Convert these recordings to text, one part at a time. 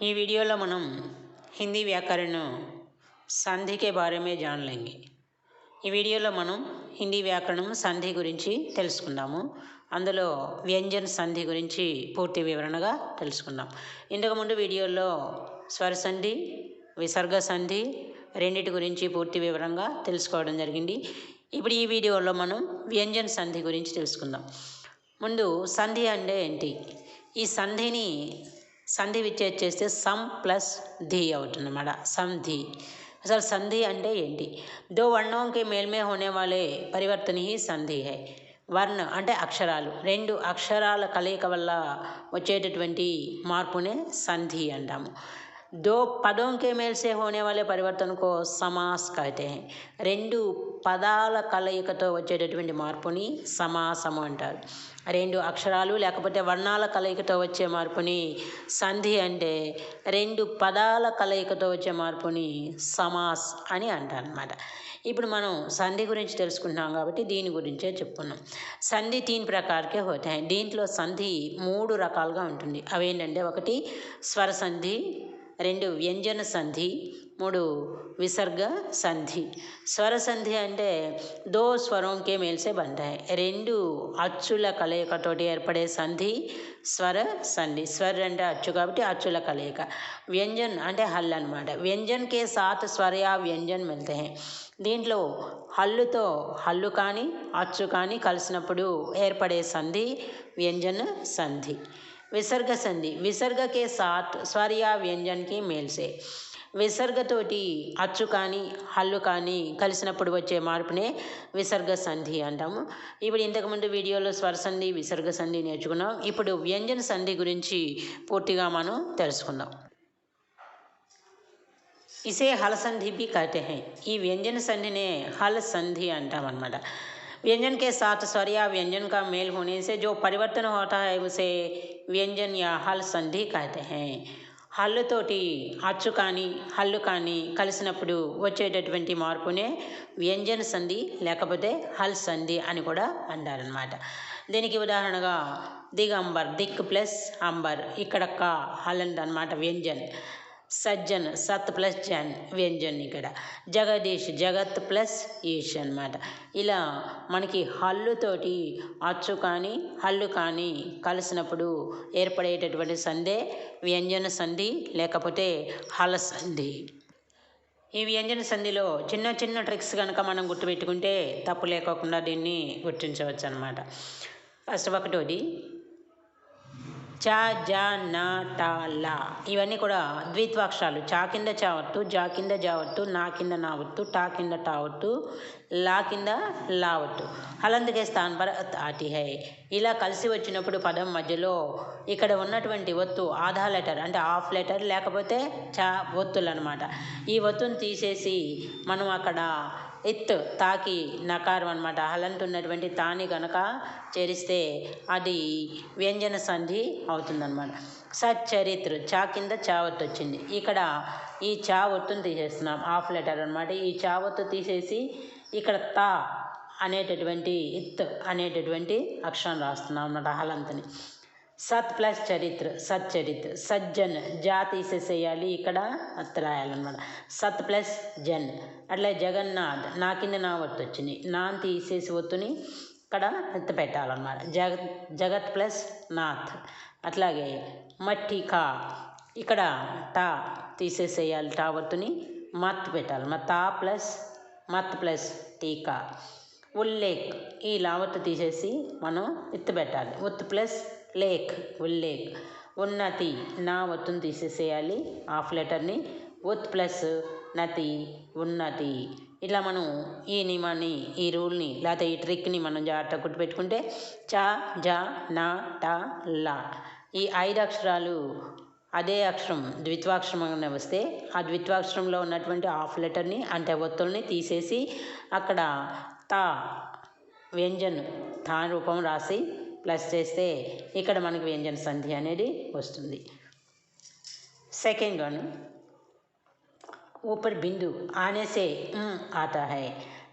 ఈ వీడియోలో మనం హిందీ వ్యాకరణ సంధి के बारे में जान लेंगे ఈ వీడియోలో మనం హిందీ వ్యాకరణం సంధి గురించి తెలుసుకుందాము అందులో వ్యంజన్ సంధి గురించి పూర్తి వివరణగా తెలుసుకుందాం ఇంతకుముందు వీడియోలో స్వర సంధి విసర్గ సంధి రెండిటి గురించి పూర్తి వివరంగా తెలుసుకోవడం జరిగింది ఇప్పుడు ఈ వీడియోలో మనం వ్యంజన్ సంధి గురించి తెలుసుకుందాం ముందు సంధి అంటే ఏంటి ఈ సంధిని సంధి విచ్ఛేద్ చేస్తే సమ్ ప్లస్ ధి అవుతుందన్నమాట. సంధి అసలు సంధి అంటే ఏంటి? దో వర్ణం కే మేల్మే హోనే వాలే పరివర్తన హీ సంధి హై. వర్ణ అంటే అక్షరాలు. రెండు అక్షరాల కలయిక వల్ల వచ్చేటటువంటి మార్పునే సంధి అంటాము. దో పదం కే మేల్ సే హోనే వాలే పరివర్తన కో సమాస్ कहते हैं రెండు పదాల కలయికతో వచ్చేటటువంటి మార్పుని సమాసము అంటారు రెండు అక్షరాలు లేకపోతే వర్ణాల కలయికతో వచ్చే మార్పుని సంధి అంటే రెండు పదాల కలయికతో వచ్చే మార్పుని సమాస్ అని అంటారనమాట ఇప్పుడు మనం సంధి గురించి తెలుసుకుంటున్నాం కాబట్టి దీని గురించే చెప్పుకున్నాం సంధి తీన్ ప్రకారకే హోతాయి దీంట్లో సంధి మూడు రకాలుగా ఉంటుంది అవేంటంటే ఒకటి స్వర సంధి రెండు వ్యంజన సంధి మూడు విసర్గ సంధి. స్వర సంధి అంటే దో స్వరంకే మేల్సే బంటాయి రెండు అచ్చుల కలయికతోటి ఏర్పడే సంధి స్వర సంధి. స్వర్ అంటే అచ్చు కాబట్టి అచ్చుల కలయిక. వ్యంజన్ అంటే హల్ అనమాట వ్యంజన్కే సాత్ స్వరయా వ్యంజన్ మిల్తే దీంట్లో హల్లుతో హల్లు కానీ అచ్చు కానీ కలిసినప్పుడు ఏర్పడే సంధి వ్యంజన సంధి. విసర్గ సంధి విసర్గకే సాత్ స్వర్య వ్యంజన్కి మేల్సే. విసర్గతోటి అచ్చు కానీ హల్లు కానీ కలిసినప్పుడు వచ్చే మార్పునే విసర్గ సంధి అంటాము. ఇప్పుడు ఇంతకుముందు వీడియోలో స్వర సంధి విసర్గ సంధి నేర్చుకున్నాం. ఇప్పుడు వ్యంజన సంధి గురించి పూర్తిగా మనం తెలుసుకుందాం. ఇసే హల సంధి బి కహతే ఈ వ్యంజన సంధినే హల సంధి అంటామన్నమాట. व्यंजन के साथ स्वर या व्यंजन का मेल होने से जो परिवर्तन होता है उसे व्यंजन या हल संधि कहते हैं హల్లుతోటి అచ్చు కానీ హల్లు కానీ కలిసినప్పుడు వచ్చేటటువంటి మార్పునే వ్యంజన సంధి లేకపోతే హల్ సంధి అని కూడా అంటారనమాట దీనికి ఉదాహరణగా దిగంబర్ దిక్ ప్లస్ అంబర్ ఇక్కడ కా హల్ అనమాట వ్యంజన్ సజ్జన్ సత్ ప్లస్ జన్ వ్యంజన్ ఇక్కడ. జగదీష్ జగత్ ప్లస్ ఈష్ అనమాట ఇలా మనకి హల్లుతోటి అచ్చు కానీ హల్లు కానీ కలిసినప్పుడు ఏర్పడేటటువంటి సంధే వ్యంజన సంధి లేకపోతే హల సంధి. ఈ వ్యంజన సంధిలో చిన్న చిన్న ట్రిక్స్ కనుక మనం గుర్తుపెట్టుకుంటే తప్పు లేకోకుండా దీన్ని గుర్తించవచ్చు అనమాట ఫస్ట్ ఒకటోది చా జా న ట లా. ఇవన్నీ కూడా ద్విత్వాక్షరాలు. చా కింద చావట్టు జా కింద జావట్టు నా కింద నావట్టు టా కింద టావట్టు లా కింద లావట్టు వత్తు హలందుకే స్థాన్ పర ఆటి హై. ఇలా కలిసి వచ్చినప్పుడు పదం మధ్యలో ఇక్కడ ఉన్నటువంటి ఒత్తు ఆధా లెటర్ అంటే హాఫ్ లెటర్ లేకపోతే చా ఒత్తులు అనమాట ఈ ఒత్తును తీసేసి మనం అక్కడ ఎత్ తాకి నకారం అనమాట హలంతు ఉన్నటువంటి తాని కనుక చేరిస్తే అది వ్యంజన సంధి అవుతుందన్నమాట. సచ్చరిత్ర చా కింద చావత్తు వచ్చింది. ఇక్కడ ఈ చా తీసేస్తున్నాం హాఫ్ లెటర్ అనమాట ఈ చావత్తు తీసేసి ఇక్కడ తా అనేటటువంటి ఇత్ అనేటటువంటి అక్షరం రాస్తున్నాం అన్నమాట హలంతని సత్ ప్లస్ చరిత్ర సచ్చరిత్ర సజ్జన్ జా తీసేసేయాలి ఇక్కడ రాయాలన్నమాట సత్ ప్లస్ జన్ అట్లా జగన్నాథ్ నా కింద నా ఒత్తు వచ్చింది. నాన్ తీసేసి ఒత్తుని ఇక్కడ ఎత్తి పెట్టాలన్నమాట జగత్ జగత్ ప్లస్ నాథ్ అట్లాగే మట్టికా ఇక్కడ టా తీసేసేయాలి టా ఒత్తుని మత్ పెట్టాలి. మా తా ప్లస్ మత్ ప్లస్ టీకా. ఉల్లేక్ ఈ లావత్తు తీసేసి మనం ఎత్తు పెట్టాలి. ఒత్తు ప్లస్ లేక్ ఉల్లేఖ్ ఉన్నతి నా ఒత్తుని తీసేసేయాలి. హాఫ్ లెటర్ని. ఒత్ ప్లస్ నతి ఉన్నతి. ఇట్లా మనం ఈ నియమాన్ని ఈ రూల్ని లేకపోతే ఈ ట్రిక్ని మనం జాగ్రత్త గుర్తుపెట్టుకుంటే చా జా నా టా లా. ఈ ఐదు అక్షరాలు అదే అక్షరం ద్విత్వాక్షరంగానే వస్తే ఆ ద్విత్వాక్షరంలో ఉన్నటువంటి హాఫ్ లెటర్ని అంటే ఒత్తుల్ని తీసేసి అక్కడ తా వ్యంజన్ తా రూపం రాసి ప్లస్ చేస్తే ఇక్కడ మనకి వ్యంజన సంధి అనేది వస్తుంది. సెకండ్ వన్ ఊపర్ బిందు ఆనేసే ఆట హై.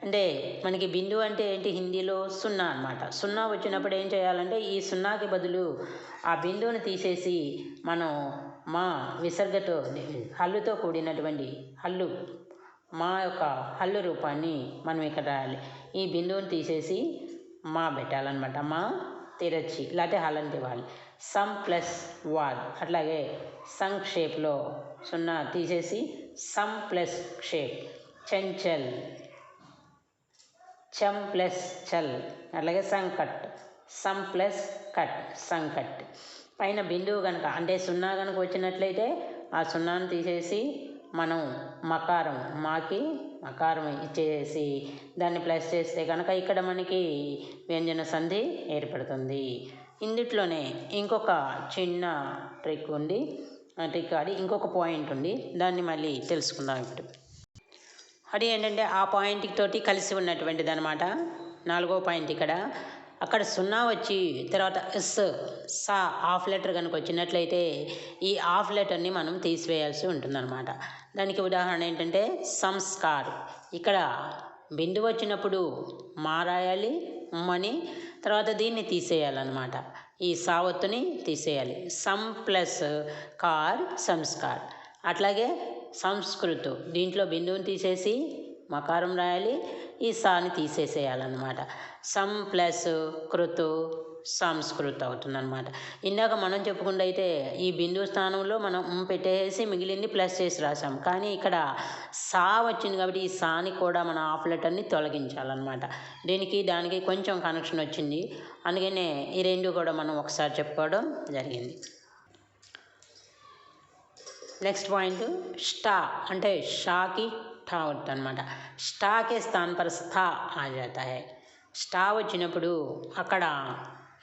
అంటే మనకి బిందు అంటే ఏంటి? హిందీలో సున్నా అనమాట సున్నా వచ్చినప్పుడు ఏం చేయాలంటే ఈ సున్నాకి బదులు ఆ బిందువుని తీసేసి మనం మా విసర్గతో హల్లుతో కూడినటువంటి హల్లు మా యొక్క హల్లు రూపాన్ని మనం ఇక్కడ రాయాలి ఈ బిందువుని తీసేసి మా పెట్టాలన్నమాట. మా తిరచి లేకపోతే హల్లని తివ్వాలి సమ్ ప్లస్ వాల్ అట్లాగే సంక్ షేప్లో సున్నా తీసేసి సమ్ ప్లస్ షేప్. చెంచల్ చం ప్లస్ చల్ అట్లాగే సంకట్ సమ్ ప్లస్ కట్ సంకట్ పైన బిందువు కనుక అంటే సున్నా కనుక వచ్చినట్లయితే ఆ సున్నాను తీసేసి మనం మకారం మాకి మకారం ఇచ్చేసి దాన్ని ప్లస్ చేస్తే కనుక ఇక్కడ మనకి వ్యంజన సంధి ఏర్పడుతుంది. ఇందుట్లోనే ఇంకొక చిన్న ట్రిక్ ఉంది. ఆ ట్రిక్ అడి ఇంకొక పాయింట్ ఉంది. దాన్ని మళ్ళీ తెలుసుకుందాం ఇప్పుడు. అది ఏంటంటే ఆ పాయింట్ తోటి కలిసి ఉన్నటువంటిది అనమాట నాలుగో పాయింట్ ఇక్కడ. అక్కడ సున్నా వచ్చి తర్వాత ఎస్ సా హాఫ్ లెటర్ కనుక వచ్చినట్లయితే ఈ హాఫ్ లెటర్ని మనం తీసివేయాల్సి ఉంటుందన్నమాట. దానికి ఉదాహరణ ఏంటంటే సంస్కార్. ఇక్కడ బిందు వచ్చినప్పుడు మారాయాలి మని ఉమ్మని తర్వాత దీన్ని తీసేయాలన్నమాట. ఈ సావత్తుని తీసేయాలి. సమ్ ప్లస్ కార్ సంస్కార్. అట్లాగే సంస్కృతు. దీంట్లో బిందువుని తీసేసి మకారం రాయాలి. ఈ సాని తీసేసేయాలన్నమాట. సమ్ ప్లస్ కృతు సంస్కృత అవుతుందన్నమాట. ఇందాక మనం చెప్పుకుంటే అయితే ఈ బిందువు స్థానంలో మనం పెట్టేసి మిగిలింది ప్లస్ చేసి రాసాం కానీ ఇక్కడ సా వచ్చింది కాబట్టి ఈ సాని కూడా మన ఆఫ్ లెటర్ని తొలగించాలన్నమాట. దీనికి దానికి కొంచెం కనెక్షన్ వచ్చింది. అందుకనే ఈ రెండు కూడా మనం ఒకసారి చెప్పుకోవడం జరిగింది. నెక్స్ట్ పాయింట్ స్టా అంటే షాకి ఠా అవుతుంది అనమాట స్టాకే స్థాన్ పర్ స్థా ఆ జాతా హై స్టా వచ్చినప్పుడు అక్కడ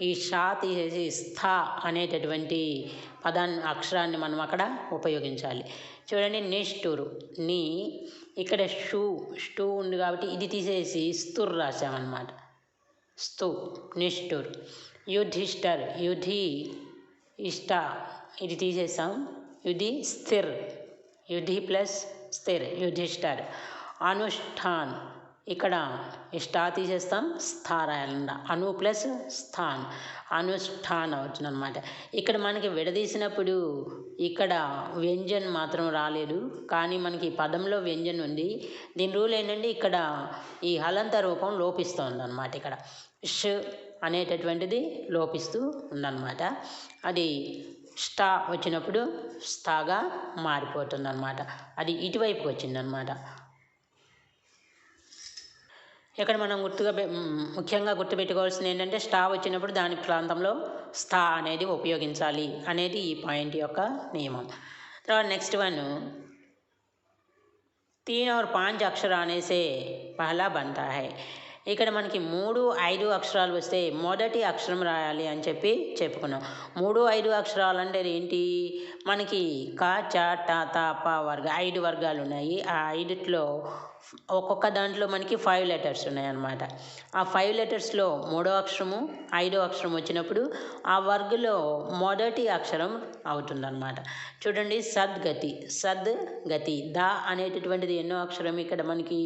ఈ షా తీసేసి స్థా అనేటటువంటి పదాన్ని అక్షరాన్ని మనం అక్కడ ఉపయోగించాలి. చూడండి నిష్ఠూరు నీ ఇక్కడ షూ స్టూ ఉంది కాబట్టి ఇది తీసేసి స్తుర్ రాసామన్నమాట స్తు నిష్ఠూర్ యుధిష్ఠర్ యుధి ఇష్ట ఇది తీసేసాం. యుధి స్థిర్. యుధి ప్లస్ స్థిర్ యుధిష్ఠర్ అనుష్ఠాన్. ఇక్కడ స్టా తీసేస్తాం స్థా రాయాలన్నమాట అను ప్లస్ స్థాన్. అనుష్ఠాన్ అవుతుంది అనమాట ఇక్కడ మనకి విడదీసినప్పుడు ఇక్కడ వ్యంజన్ మాత్రం రాలేదు. కానీ మనకి పదంలో వ్యంజన్ ఉంది. దీని రూల్ ఏంటంటే ఇక్కడ ఈ హలంత రూపం లోపిస్తుంది అనమాట ఇక్కడ. ష్ అనేటటువంటిది లోపిస్తూ ఉందన్నమాట అది స్టా వచ్చినప్పుడు స్థాగా మారిపోతుంది అనమాట అది ఇటువైపుకి వచ్చిందనమాట ఇక్కడ మనం గుర్తుగా ముఖ్యంగా గుర్తుపెట్టుకోవాల్సింది ఏంటంటే స్టా వచ్చినప్పుడు దాని ప్రాంతంలో స్థా అనేది ఉపయోగించాలి అనేది ఈ పాయింట్ యొక్క నియమం తర్వాత నెక్స్ట్ వన్ तीन और पांच अक्षर आने से पहला बनता है ఇక్కడ మనకి మూడు ఐదు అక్షరాలు వస్తే మొదటి అక్షరం రాయాలి అని చెప్పి చెప్పుకున్నాం. మూడు ఐదు అక్షరాలు అంటే ఏంటి? మనకి క చ ట త ప వర్గ ఐదు వర్గాలు ఉన్నాయి. ఆ ఐదుట్లో ఒక్కొక్క దాంట్లో మనకి ఫైవ్ లెటర్స్ ఉన్నాయన్నమాట. ఆ ఫైవ్ లెటర్స్లో మూడో అక్షరము ఐదో అక్షరం వచ్చినప్పుడు ఆ వర్గ్లో మొదటి అక్షరం అవుతుందన్నమాట. చూడండి సద్గతి సద్ గతి ద అనేటటువంటిది ఎన్నో అక్షరం ఇక్కడ మనకి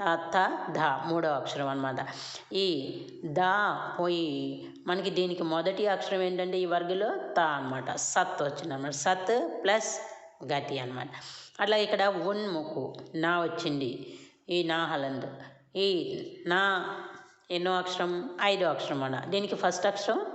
త త ధ మూడో అక్షరం అనమాట ఈ ద పోయి మనకి దీనికి మొదటి అక్షరం ఏంటంటే ఈ వర్గలో త అనమాట సత్ వచ్చిందన్నమాట. సత్ ప్లస్ గతి అనమాట అట్లా ఇక్కడ ఉన్ముకు నా వచ్చింది. ఈ నా హలంద్. ఈ నా ఎన్నో అక్షరం? ఐదో అక్షరం అన్న. దీనికి ఫస్ట్ అక్షరం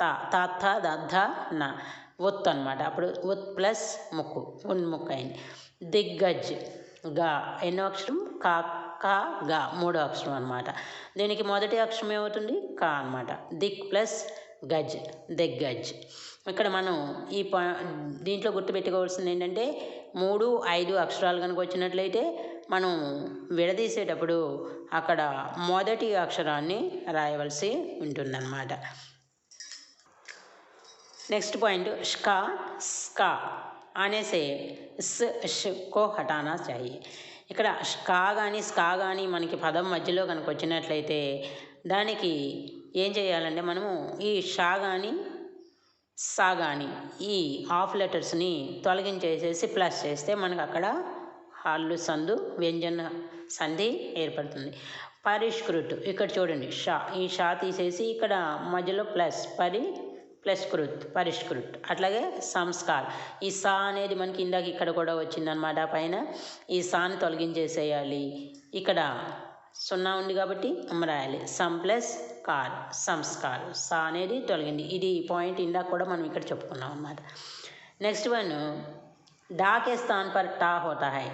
త త దద్ద నా. ఒత్తు అనమాట అప్పుడు ఒత్ ప్లస్ ముక్కు. ఉన్ముక్కు అయింది. దిగ్గజ్గా. ఎన్నో అక్షరం? కా కా గా. మూడో అక్షరం అనమాట దీనికి మొదటి అక్షరం ఏమవుతుంది? కా అనమాట దిక్ ప్లస్ గజ్. దిగ్గజ్. ఇక్కడ మనం ఈ పా దీంట్లో గుర్తుపెట్టుకోవాల్సింది ఏంటంటే మూడు ఐదు అక్షరాలు కనుక వచ్చినట్లయితే మనం విడదీసేటప్పుడు అక్కడ మొదటి అక్షరాన్ని రాయవలసి ఉంటుందన్నమాట. నెక్స్ట్ పాయింట్ షకా స్కా అనేసే స్ కో హటానా చాయి. ఇక్కడ షకా కానీ స్కా కానీ మనకి పదం మధ్యలో కనుక వచ్చినట్లయితే దానికి ఏం చేయాలంటే మనము ఈ షా కానీ సా కానీ ఈ హాఫ్ లెటర్స్ని తొలగించేసేసి ప్లస్ చేస్తే మనకు అక్కడ హల్లు సందు వ్యంజన సంధి ఏర్పడుతుంది. పరిష్కృత్ ఇక్కడ చూడండి. షా ఈ షా తీసేసి ఇక్కడ మధ్యలో ప్లస్ పరి ప్లస్ కృత్ పరిష్కృత్. అట్లాగే సంస్కార్. ఈ సా అనేది మనకి ఇందాక ఇక్కడ కూడా వచ్చిందనమాట పైన ఈ సాని తొలగించేసేయాలి. ఇక్కడ సున్నా ఉంది కాబట్టి రాయాలి. సమ్ ప్లస్ కార్ సంస్కార్ సా అనేది తొలగింది. ఇది పాయింట్ ఇందాక కూడా మనం ఇక్కడ చెప్పుకున్నాం అనమాట నెక్స్ట్ వన్ డా కే స్థాన్ పర్ టా హోతా హై.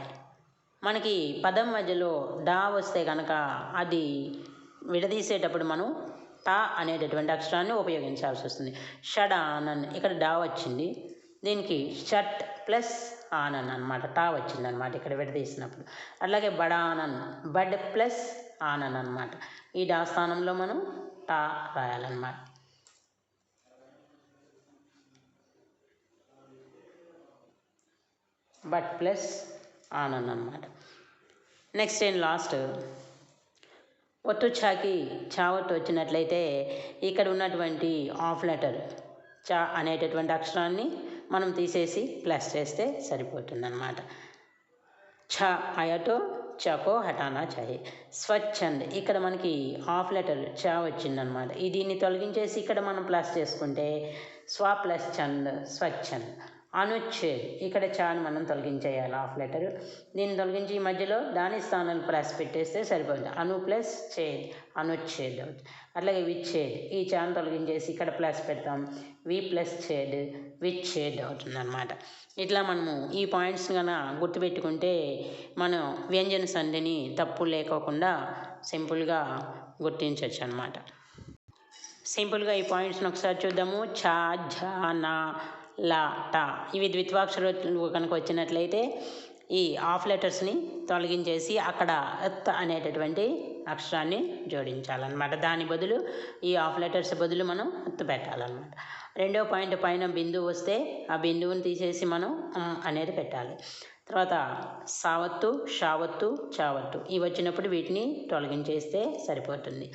మనకి పదం మధ్యలో డా వస్తే కనుక అది విడదీసేటప్పుడు మనం టా అనేటటువంటి అక్షరాన్ని ఉపయోగించాల్సి వస్తుంది. షడ్ ఆనన్ ఇక్కడ డా వచ్చింది. దీనికి షట్ ప్లస్ ఆనన్ అనమాట టా వచ్చింది అనమాట ఇక్కడ విడదీసినప్పుడు. అలాగే బడానన్ బడ్ ప్లస్ ఆనన్ అనమాట ఈ డా స్థానంలో మనం టా రాయాలన్నమాట బట్ ప్లస్ ఆనన్ అనమాట నెక్స్ట్ అండ్ లాస్ట్ ఒత్తు ఛాకి చావత్తు వచ్చినట్లయితే ఇక్కడ ఉన్నటువంటి ఆఫ్ లెటర్ చా అనేటటువంటి అక్షరాన్ని మనం తీసేసి ప్లస్ చేస్తే సరిపోతుందన్నమాట. ఛ అయతో చకో హటానా చాయి. స్వచ్ఛంద్. ఇక్కడ మనకి హాఫ్ లెటర్ చా వచ్చిందనమాట ఈ దీన్ని తొలగించేసి ఇక్కడ మనం ప్లస్ చేసుకుంటే స్వ ప్లస్ చంద్. స్వచ్ఛంద్. అనుచ్ఛేద్. ఇక్కడ చాని మనం తొలగించేయాలి. Of letter. దీన్ని తొలగించి ఈ మధ్యలో దాని స్థానంలో ప్లస్ పెట్టేస్తే సరిపోతుంది అను ప్లస్ ఛేద్. అనుచ్ఛేద్. అవుతుంది అట్లాగే విచ్ఛేద్. ఈ చాన్ తొలగించేసి ఇక్కడ ప్లస్ పెడతాం. వి ప్లస్ ఛేద్. విచ్ఛేద్ అవుతుంది అనమాట ఇట్లా మనము ఈ పాయింట్స్ కనుక గుర్తుపెట్టుకుంటే మనం వ్యంజన సంధిని తప్పు లేకోకుండా సింపుల్గా గుర్తించవచ్చు అనమాట సింపుల్గా ఈ పాయింట్స్ని ఒకసారి చూద్దాము. ఛా ఝా నా. లా టా. ఇవి ద్విత్వాక్షరాలు కనుక వచ్చినట్లయితే ఈ ఆఫ్ లెటర్స్ని తొలగించేసి అక్కడ ఎత్ అనేటటువంటి అక్షరాన్ని జోడించాలన్నమాట. దాని బదులు ఈ ఆఫ్ లెటర్స్ బదులు మనం ఎత్తు పెట్టాలన్నమాట. రెండో పాయింట్ పైన బిందువు వస్తే ఆ బిందువుని తీసేసి మనం అనేది పెట్టాలి. తర్వాత సావత్తు షావత్తు చావత్తు ఇవి వచ్చినప్పుడు వీటిని తొలగించేస్తే సరిపోతుంది.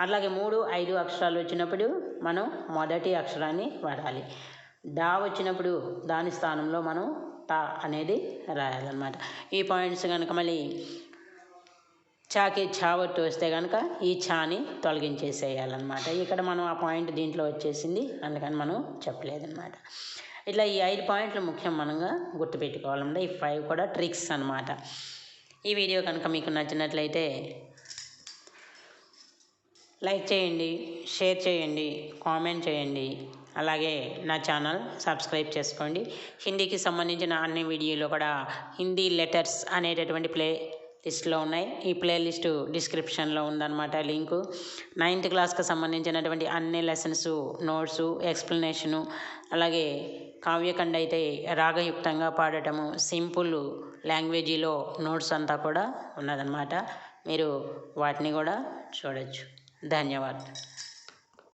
అలాగే మూడు ఐదు అక్షరాలు వచ్చినప్పుడు మనం మొదటి అక్షరాన్ని వాడాలి. డా వచ్చినప్పుడు దాని స్థానంలో మనం టా అనేది రాయాలన్నమాట. ఈ పాయింట్స్ కనుక మళ్ళీ చాకి చావట్టు వస్తే కనుక ఈ చాని తొలగించేసేయాలన్నమాట. ఇక్కడ మనం ఆ పాయింట్ దీంట్లో వచ్చేసింది అందుకని మనం చెప్పలేదన్నమాట. ఇట్లా ఈ ఐదు పాయింట్లు ముఖ్యం మనంగా గుర్తుపెట్టుకోవాలన్నమాట ఈ ఫైవ్ కూడా ట్రిక్స్ అన్నమాట. ఈ వీడియో కనుక మీకు నచ్చినట్లయితే లైక్ చేయండి షేర్ చేయండి కామెంట్ చేయండి. అలాగే నా ఛానల్ సబ్స్క్రైబ్ చేసుకోండి. హిందీకి సంబంధించిన అన్ని వీడియోలు కూడా హిందీ లెటర్స్ అనేటటువంటి ప్లే లిస్ట్లో ఉన్నాయి. ఈ ప్లేలిస్ట్ డిస్క్రిప్షన్లో ఉందన్నమాట లింకు. నైన్త్ క్లాస్కి సంబంధించినటువంటి అన్ని లెసన్స్ నోట్సు ఎక్స్ప్లెనేషను అలాగే కావ్యకండ అయితే రాగయుక్తంగా పాడటము సింపుల్ లాంగ్వేజీలో నోట్స్ అంతా కూడా ఉన్నదన్నమాట. మీరు వాటిని కూడా చూడొచ్చు. ధన్యవాదాలు.